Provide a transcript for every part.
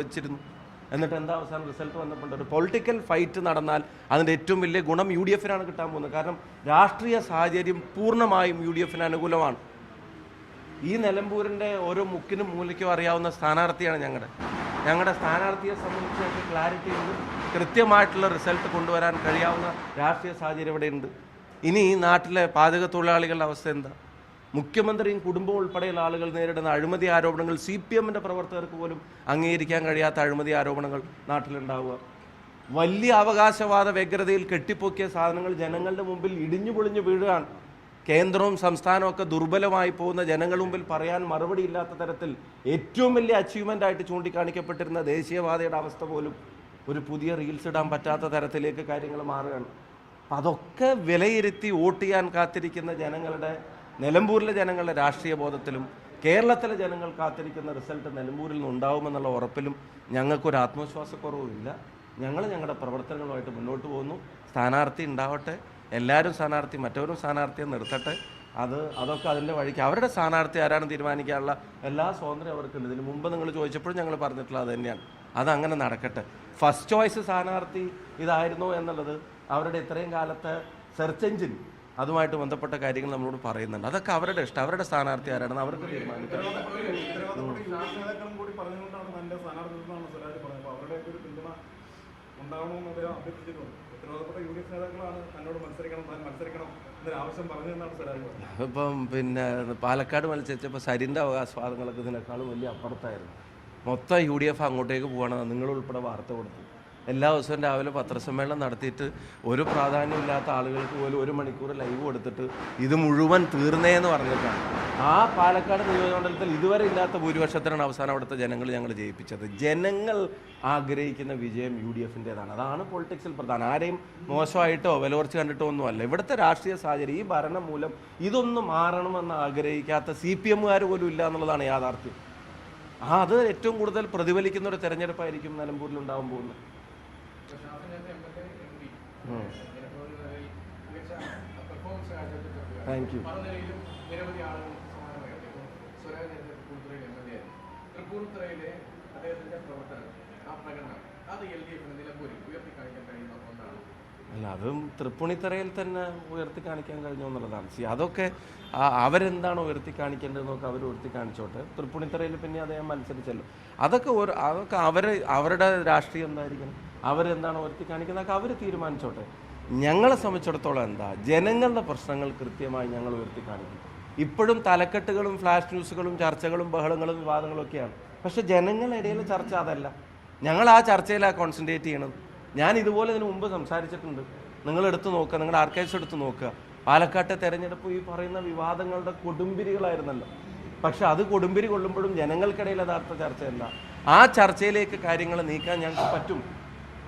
വെച്ചിരുന്നു. എന്നിട്ട് എന്താ അവസാനം റിസൾട്ട് വന്നപ്പോൾ ഒരു പൊളിറ്റിക്കൽ ഫൈറ്റ് നടന്നാൽ അതിന്റെ ഏറ്റവും വലിയ ഗുണം യു ഡി എഫിനാണ് കിട്ടാൻ പോകുന്നത്. കാരണം രാഷ്ട്രീയ സാഹചര്യം പൂർണമായും യു ഡി എഫിന് അനുകൂലമാണ്. ഈ നിലമ്പൂരിന്റെ ഓരോ മുക്കിനും മൂലയ്ക്കും അറിയാവുന്ന സ്ഥാനാർത്ഥിയാണ് ഞങ്ങളുടെ ഞങ്ങളുടെ സ്ഥാനാർത്ഥിയെ സംബന്ധിച്ച് ഞങ്ങൾക്ക് ക്ലാരിറ്റി ഉണ്ട്. കൃത്യമായിട്ടുള്ള റിസൾട്ട് കൊണ്ടുവരാൻ കഴിയാവുന്ന രാഷ്ട്രീയ സാഹചര്യം ഇവിടെയുണ്ട്. ഇനി നാട്ടിലെ പാചക തൊഴിലാളികളുടെ അവസ്ഥ എന്താ? മുഖ്യമന്ത്രിയും കുടുംബവും ഉൾപ്പെടെയുള്ള ആളുകൾ നേരിടുന്ന അഴിമതി ആരോപണങ്ങൾ സി പി എമ്മിന്റെ പ്രവർത്തകർക്ക് പോലും അംഗീകരിക്കാൻ കഴിയാത്ത അഴിമതി ആരോപണങ്ങൾ നാട്ടിലുണ്ടാവുക. വലിയ അവകാശവാദ വ്യഗ്രതയിൽ കെട്ടിപ്പൊക്കിയ സാധനങ്ങൾ ജനങ്ങളുടെ മുമ്പിൽ ഇടിഞ്ഞു പൊളിഞ്ഞു വീഴുകയാണ്. കേന്ദ്രവും സംസ്ഥാനവും ഒക്കെ ദുർബലമായി പോകുന്ന ജനങ്ങളുടെ മുമ്പിൽ പറയാൻ മറുപടി ഇല്ലാത്ത തരത്തിൽ ഏറ്റവും വലിയ അച്ചീവ്മെന്റ് ആയിട്ട് ചൂണ്ടിക്കാണിക്കപ്പെട്ടിരുന്ന ദേശീയവാദയുടെ അവസ്ഥ പോലും ഒരു പുതിയ റീൽസ് ഇടാൻ പറ്റാത്ത തരത്തിലേക്ക് കാര്യങ്ങൾ മാറുകയാണ്. അതൊക്കെ വിലയിരുത്തി വോട്ട് ചെയ്യാൻ കാത്തിരിക്കുന്ന ജനങ്ങളുടെ നിലമ്പൂരിലെ ജനങ്ങളുടെ രാഷ്ട്രീയ ബോധത്തിലും കേരളത്തിലെ ജനങ്ങൾ കാത്തിരിക്കുന്ന റിസൾട്ട് നിലമ്പൂരിൽ നിന്ന് ഉണ്ടാവുമെന്നുള്ള ഉറപ്പിലും ഞങ്ങൾക്കൊരു ആത്മവിശ്വാസക്കുറവുമില്ല. ഞങ്ങൾ ഞങ്ങളുടെ പ്രവർത്തനങ്ങളുമായിട്ട് മുന്നോട്ട് പോകുന്നു. സ്ഥാനാർത്ഥി ഉണ്ടാവട്ടെ എല്ലാവരും സ്ഥാനാർത്ഥി മറ്റവരും സ്ഥാനാർത്ഥിയെ നിർത്തട്ടെ. അത് അതൊക്കെ അതിന്റെ വഴിക്ക്. അവരുടെ സ്ഥാനാർത്ഥി ആരാണ് തീരുമാനിക്കാനുള്ള എല്ലാ സ്വാതന്ത്ര്യം അവർക്കുണ്ട്. ഇതിന് മുമ്പ് നിങ്ങൾ ചോദിച്ചപ്പോഴും ഞങ്ങൾ പറഞ്ഞിട്ടുള്ളത് അത് തന്നെയാണ്. അതങ്ങനെ നടക്കട്ടെ. ഫസ്റ്റ് ചോയ്സ് സ്ഥാനാർത്ഥി ഇതായിരുന്നു എന്നുള്ളത് അവരുടെ ഇത്രയും കാലത്തെ സെർച്ച് എഞ്ചിൻ അതുമായിട്ട് ബന്ധപ്പെട്ട കാര്യങ്ങൾ നമ്മളോട് പറയുന്നുണ്ട്. അതൊക്കെ അവരുടെ ഇഷ്ടം. അവരുടെ സ്ഥാനാർത്ഥി ആരാണെന്ന് അവർക്ക് തീരുമാനിക്കാം. ഇപ്പം പിന്നെ പാലക്കാട് മത്സരിച്ചപ്പോൾ സരിന്റെ അവകാശവാദങ്ങളൊക്കെ ഇതിനേക്കാളും വലിയ അപ്പുറത്തായിരുന്നു. മൊത്തം യു ഡി എഫ് അങ്ങോട്ടേക്ക് പോകണമെന്ന് നിങ്ങളുൾപ്പെടെ വാർത്ത കൊടുത്തു. എല്ലാ ദിവസവും രാവിലെ പത്രസമ്മേളനം നടത്തിയിട്ട് ഒരു പ്രാധാന്യമില്ലാത്ത ആളുകൾക്ക് പോലും ഒരു മണിക്കൂർ ലൈവ് കൊടുത്തിട്ട് ഇത് മുഴുവൻ തീർന്നേ എന്ന് പറഞ്ഞിട്ടാണ്. ആ പാലക്കാട് നിയോജകമണ്ഡലത്തിൽ ഇതുവരെ ഇല്ലാത്ത ഭൂരിപക്ഷത്തിനാണ് അവസാനം അവിടുത്തെ ജനങ്ങൾ ഞങ്ങൾ ജയിപ്പിച്ചത്. ജനങ്ങൾ ആഗ്രഹിക്കുന്ന വിജയം യു ഡി എഫിന്റെതാണ് അതാണ് പൊളിറ്റിക്സിൽ പ്രധാനം. ആരെയും മോശമായിട്ടോ വിലവർച്ച് കണ്ടിട്ടോ ഒന്നുമല്ല. ഇവിടുത്തെ രാഷ്ട്രീയ സാഹചര്യം ഈ ഭരണം മൂലം ഇതൊന്നും മാറണമെന്ന് ആഗ്രഹിക്കാത്ത സി പി എമ്മുകാർ പോലും ഇല്ല എന്നുള്ളതാണ് യാഥാർത്ഥ്യം. ആ അത് ഏറ്റവും കൂടുതൽ പ്രതിഫലിക്കുന്ന ഒരു തെരഞ്ഞെടുപ്പായിരിക്കും നിലമ്പൂരിൽ ഉണ്ടാകാൻ പോകുന്നത്. താങ്ക് യു അല്ല അതും തൃപ്പൂണിത്തറയിൽ തന്നെ ഉയർത്തി കാണിക്കാൻ കഴിഞ്ഞു എന്നുള്ളതാണ്. സി അതൊക്കെ അവരെന്താണ് ഉയർത്തി കാണിക്കേണ്ടതെന്നൊക്കെ അവർ ഉയർത്തി കാണിച്ചോട്ടെ. തൃപ്പൂണിത്തറയിൽ പിന്നെ അദ്ദേഹം മത്സരിച്ചല്ലോ. അതൊക്കെ അതൊക്കെ അവർ അവരുടെ രാഷ്ട്രീയം എന്തായിരിക്കണം? അവരെന്താണ് ഉയർത്തി കാണിക്കുന്നതൊക്കെ അവർ തീരുമാനിച്ചോട്ടെ? ഞങ്ങളെ സംബന്ധിച്ചിടത്തോളം എന്താ ജനങ്ങളുടെ പ്രശ്നങ്ങൾ കൃത്യമായി ഞങ്ങൾ ഉയർത്തി കാണിക്കും. ഇപ്പോഴും തലക്കെട്ടുകളും ഫ്ലാഷ് ന്യൂസുകളും ചർച്ചകളും ബഹളങ്ങളും വിവാദങ്ങളും ഒക്കെയാണ്. പക്ഷേ ജനങ്ങളുടെ ഇടയിൽ ചർച്ച അതല്ല. ഞങ്ങൾ ആ ചർച്ചയിലാണ് കോൺസെൻട്രേറ്റ് ചെയ്യണത്. ഞാൻ ഇതുപോലെ ഇതിനു മുമ്പ് സംസാരിച്ചിട്ടുണ്ട്. നിങ്ങൾ എടുത്ത് നോക്കുക നിങ്ങളുടെ ആർക്കൈവ്സ് എടുത്ത് നോക്കുക. പാലക്കാട്ടെ തെരഞ്ഞെടുപ്പ് ഈ പറയുന്ന വിവാദങ്ങളുടെ കൊടുമ്പിരികളായിരുന്നല്ലോ. പക്ഷെ അത് കൊടുമ്പിരി കൊള്ളുമ്പോഴും ജനങ്ങൾക്കിടയിൽ യഥാർത്ഥ ചർച്ചയല്ല ആ ചർച്ചയിലേക്ക് കാര്യങ്ങൾ നീക്കാൻ ഞങ്ങൾക്ക് പറ്റും.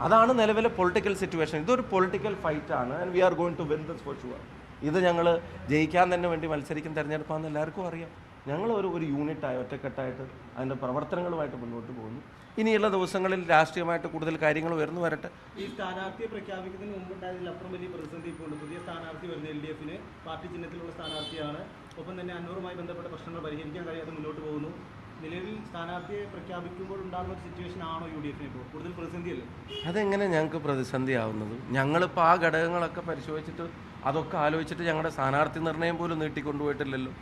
അതാണ് നിലവിലെ പൊളിറ്റിക്കൽ സിറ്റുവേഷൻ ഇതൊരു പൊളിറ്റിക്കൽ ഫൈറ്റ് ആണ്. And we are going to win this for sure ഇത് ഞങ്ങൾ ജയിക്കാൻ തന്നെ വേണ്ടി മത്സരിക്കുന്ന തിരഞ്ഞെടുപ്പാണെന്ന് എല്ലാവർക്കും അറിയാം. ഞങ്ങൾ ഒരു ഒരു യൂണിറ്റായി ഒറ്റക്കെട്ടായിട്ട് അതിന്റെ പ്രവർത്തനങ്ങളുമായിട്ട് മുന്നോട്ട് പോകുന്നു. ഇനിയുള്ള ദിവസങ്ങളിൽ രാഷ്ട്രീയമായിട്ട് കൂടുതൽ കാര്യങ്ങൾ ഉയർന്നു വരട്ടെ. ഈ സ്ഥാനാർത്ഥിയെ പ്രഖ്യാപിക്കുന്നതിന് മുമ്പ് ഉണ്ടായതിലപ്പുറം വലിയ പ്രതിസന്ധി ഇപ്പോൾ ഉണ്ട് പുതിയ സ്ഥാനാർത്ഥി വരുന്ന എൽ ഡി എഫിന് പാർട്ടി ചിഹ്നത്തിലുള്ള സ്ഥാനാർത്ഥിയാണ്. ഒപ്പം തന്നെ അന്നൂറുമായി ബന്ധപ്പെട്ട പ്രശ്നങ്ങൾ പരിഹരിക്കാൻ കഴിയാതെ മുന്നോട്ട് പോകുന്നു. നിലവിൽ സ്ഥാനാർത്ഥിയെ പ്രഖ്യാപിക്കുമ്പോൾ ഉണ്ടാകുന്ന സിറ്റുവേഷൻ ആണോ യു ഡി എഫിന് ഇപ്പോൾ? കൂടുതൽ പ്രതിസന്ധിയല്ലേ? അതെങ്ങനെ ഞങ്ങൾക്ക് പ്രതിസന്ധി ആവുന്നത് ഞങ്ങളിപ്പോൾ ആ ഘടകങ്ങളൊക്കെ പരിശോധിച്ചിട്ട് അതൊക്കെ ആലോചിച്ചിട്ട് ഞങ്ങളുടെ സ്ഥാനാർത്ഥി നിർണയം പോലും നീട്ടിക്കൊണ്ടുപോയിട്ടില്ലല്ലോ.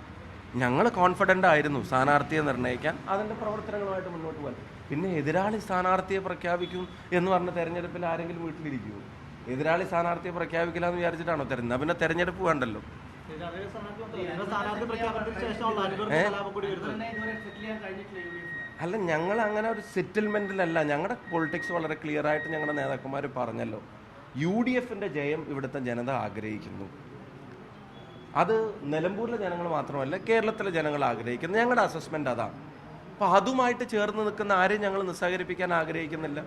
ഞങ്ങൾ കോൺഫിഡന്റ് ആയിരുന്നു സ്ഥാനാർത്ഥിയെ നിർണയിക്കാൻ അതിന്റെ പ്രവർത്തനങ്ങളുമായിട്ട് മുന്നോട്ട് പോകാൻ. പിന്നെ എതിരാളി സ്ഥാനാർത്ഥിയെ പ്രഖ്യാപിക്കും എന്ന് പറഞ്ഞ തെരഞ്ഞെടുപ്പിൽ ആരെങ്കിലും വീട്ടിലിരിക്കുമോ എതിരാളി സ്ഥാനാർത്ഥിയെ പ്രഖ്യാപിക്കില്ല എന്ന് വിചാരിച്ചിട്ടാണോ തെരഞ്ഞെടുപ്പ്? പിന്നെ തെരഞ്ഞെടുപ്പ് വേണ്ടല്ലോ. അല്ല ഞങ്ങൾ അങ്ങനെ ഒരു സെറ്റിൽമെന്റിലല്ല ഞങ്ങളുടെ പൊളിറ്റിക്സ് വളരെ ക്ലിയർ ആയിട്ട് ഞങ്ങളുടെ നേതാക്കന്മാർ പറഞ്ഞല്ലോ. യു ഡി എഫിന്റെ ജയം ഇവിടുത്തെ ജനത ആഗ്രഹിക്കുന്നു. അത് നിലമ്പൂരിലെ ജനങ്ങൾ മാത്രമല്ല കേരളത്തിലെ ജനങ്ങൾ ആഗ്രഹിക്കുന്നു. ഞങ്ങളുടെ അസസ്മെന്റ് അതാണ് അപ്പോൾ അതുമായിട്ട് ചേർന്ന് നിൽക്കുന്ന ആരെയും ഞങ്ങൾ നിസ്സഹകരിപ്പിക്കാൻ ആഗ്രഹിക്കുന്നില്ല.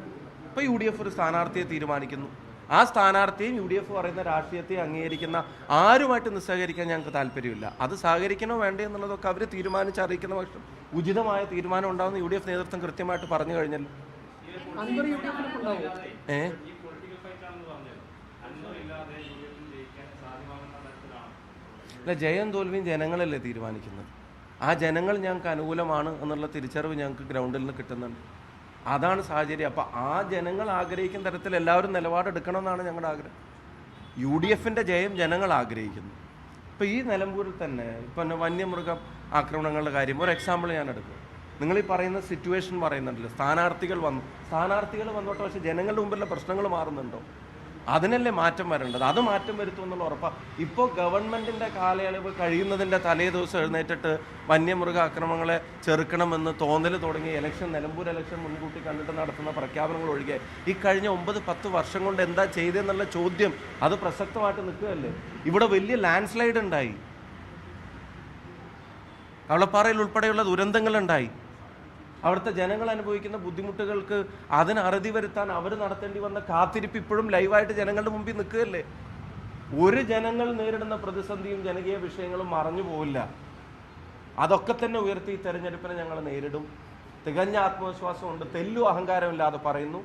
ഇപ്പോൾ യു ഡി എഫ് ഒരു സ്ഥാനാർത്ഥിയെ തീരുമാനിക്കുന്നു. ആ സ്ഥാനാർത്ഥിയും യു ഡി എഫ് പറയുന്ന രാഷ്ട്രീയത്തെ അംഗീകരിക്കുന്ന ആരുമായിട്ട് നിസ്സഹകരിക്കാൻ ഞങ്ങൾക്ക് താല്പര്യമില്ല. അത് സഹകരിക്കണോ വേണ്ടേ എന്നുള്ളതൊക്കെ അവർ തീരുമാനിച്ചറിയിക്കുന്ന പക്ഷം ഉചിതമായ തീരുമാനം ഉണ്ടാവുന്ന യു ഡി എഫ് നേതൃത്വം കൃത്യമായിട്ട് പറഞ്ഞു കഴിഞ്ഞല്ലോ. ഏ? അല്ല ജയം തോൽവിയും ജനങ്ങളല്ലേ തീരുമാനിക്കുന്നത്? ആ ജനങ്ങൾ ഞങ്ങൾക്ക് അനുകൂലമാണ് എന്നുള്ള തിരിച്ചറിവ് ഞങ്ങൾക്ക് ഗ്രൗണ്ടിൽ നിന്ന് കിട്ടുന്നുണ്ട്. അതാണ് സാഹചര്യം. അപ്പോൾ ആ ജനങ്ങൾ ആഗ്രഹിക്കുന്ന തരത്തിൽ എല്ലാവരും നിലപാടെടുക്കണമെന്നാണ് ഞങ്ങളുടെ ആഗ്രഹം. യു ഡി എഫിന്റെ ജയം ജനങ്ങൾ ആഗ്രഹിക്കുന്നു. ഇപ്പോൾ ഈ നിലമ്പൂരിൽ തന്നെ ഇപ്പം വന്യമൃഗ ആക്രമണങ്ങളുടെ കാര്യം ഒരു എക്സാമ്പിൾ ഞാൻ എടുക്കും. നിങ്ങൾ ഈ പറയുന്ന സിറ്റുവേഷൻ പറയുന്നുണ്ടല്ലോ സ്ഥാനാർത്ഥികൾ വന്നു. സ്ഥാനാർത്ഥികൾ വന്നോട്ടെ പക്ഷേ ജനങ്ങളുടെ മുമ്പിലുള്ള പ്രശ്നങ്ങൾ മാറുന്നുണ്ടോ? അതിനല്ലേ മാറ്റം വരേണ്ടത്? അത് മാറ്റം വരുത്തും എന്നുള്ള ഉറപ്പാണ് ഇപ്പോൾ ഗവൺമെന്റിന്റെ കാലയളവ് കഴിയുന്നതിന്റെ തലേ ദിവസം എഴുന്നേറ്റിട്ട് വന്യമൃഗ ആക്രമണങ്ങളെ ചെറുക്കണമെന്ന് തോന്നൽ തുടങ്ങി ഇലക്ഷൻ നിലമ്പൂർ ഇലക്ഷൻ മുൻകൂട്ടി കണ്ടിട്ട് നടത്തുന്ന പ്രഖ്യാപനങ്ങൾ ഒഴികെ ഈ കഴിഞ്ഞ ഒമ്പത് പത്ത് വർഷം കൊണ്ട് എന്താ ചെയ്തതെന്നുള്ള ചോദ്യം അത് പ്രസക്തമായിട്ട് നിൽക്കുകയല്ലേ? ഇവിടെ വലിയ ലാൻഡ് സ്ലൈഡ് ഉണ്ടായി. കവളപ്പാറയിൽ ഉൾപ്പെടെയുള്ള ദുരന്തങ്ങളുണ്ടായി അവിടുത്തെ ജനങ്ങൾ അനുഭവിക്കുന്ന ബുദ്ധിമുട്ടുകൾക്ക് അതിന് അറുതി വരുത്താൻ അവർ നടത്തേണ്ടി വന്ന കാത്തിരിപ്പ് ഇപ്പോഴും ലൈവായിട്ട് ജനങ്ങളുടെ മുമ്പിൽ നിൽക്കുകയല്ലേ? ഒരു ജനങ്ങൾ നേരിടുന്ന പ്രതിസന്ധിയും ജനകീയ വിഷയങ്ങളും മറഞ്ഞു പോവില്ല. അതൊക്കെ തന്നെ ഉയർത്തി ഈ തെരഞ്ഞെടുപ്പിനെ ഞങ്ങൾ നേരിടും. തികഞ്ഞ ആത്മവിശ്വാസമുണ്ട് തെല്ലു അഹങ്കാരമില്ലാതെ പറയുന്നു.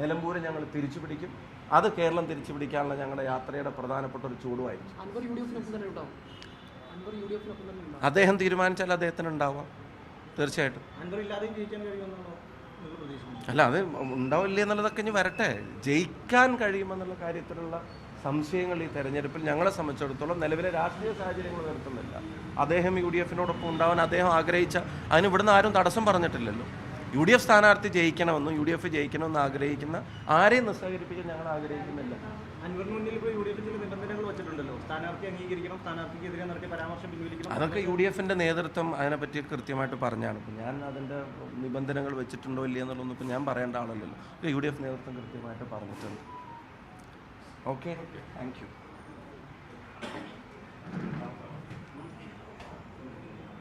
നിലമ്പൂരെ ഞങ്ങൾ തിരിച്ചു പിടിക്കും. അത് കേരളം തിരിച്ചു പിടിക്കാനുള്ള ഞങ്ങളുടെ യാത്രയുടെ പ്രധാനപ്പെട്ട ഒരു ചൂടുമായിരിക്കും. അദ്ദേഹം തീരുമാനിച്ചാൽ അദ്ദേഹത്തിന് ഉണ്ടാവാം. തീർച്ചയായിട്ടും. അല്ല അത് ഉണ്ടാവില്ല എന്നുള്ളതൊക്കെ ഇനി വരട്ടെ. ജയിക്കാൻ കഴിയുമെന്നുള്ള കാര്യത്തിലുള്ള സംശയങ്ങൾ ഈ തെരഞ്ഞെടുപ്പിൽ ഞങ്ങളെ സംബന്ധിച്ചിടത്തോളം നിലവിലെ രാഷ്ട്രീയ സാഹചര്യങ്ങൾ നിർത്തുന്നില്ല. അദ്ദേഹം യു ഡി എഫിനോടൊപ്പം ഉണ്ടാവാൻ അദ്ദേഹം ആഗ്രഹിച്ച അതിന് ഇവിടുന്ന് ആരും തടസ്സം പറഞ്ഞിട്ടില്ലല്ലോ. യു ഡി എഫ് സ്ഥാനാർത്ഥി ജയിക്കണമെന്നും യു ഡി എഫ് ജയിക്കണമെന്ന് ആഗ്രഹിക്കുന്ന ആരെയും നിസ്സഹകരിപ്പിക്കാൻ ഞങ്ങൾ ആഗ്രഹിക്കുന്നില്ല. അതൊക്കെ യു ഡി എഫിന്റെ നേതൃത്വം അതിനെപ്പറ്റി കൃത്യമായിട്ട് പറഞ്ഞാണ്. ഞാൻ അതിന്റെ നിബന്ധനകൾ വെച്ചിട്ടുണ്ടോ ഇല്ലയോ എന്നുള്ളതൊന്നും ഇപ്പം ഞാൻ പറയേണ്ട ആളല്ലല്ലോ. യു ഡി എഫ് നേതൃത്വം കൃത്യമായിട്ട് പറഞ്ഞിട്ടുണ്ട്. ഓക്കെ. Thank you.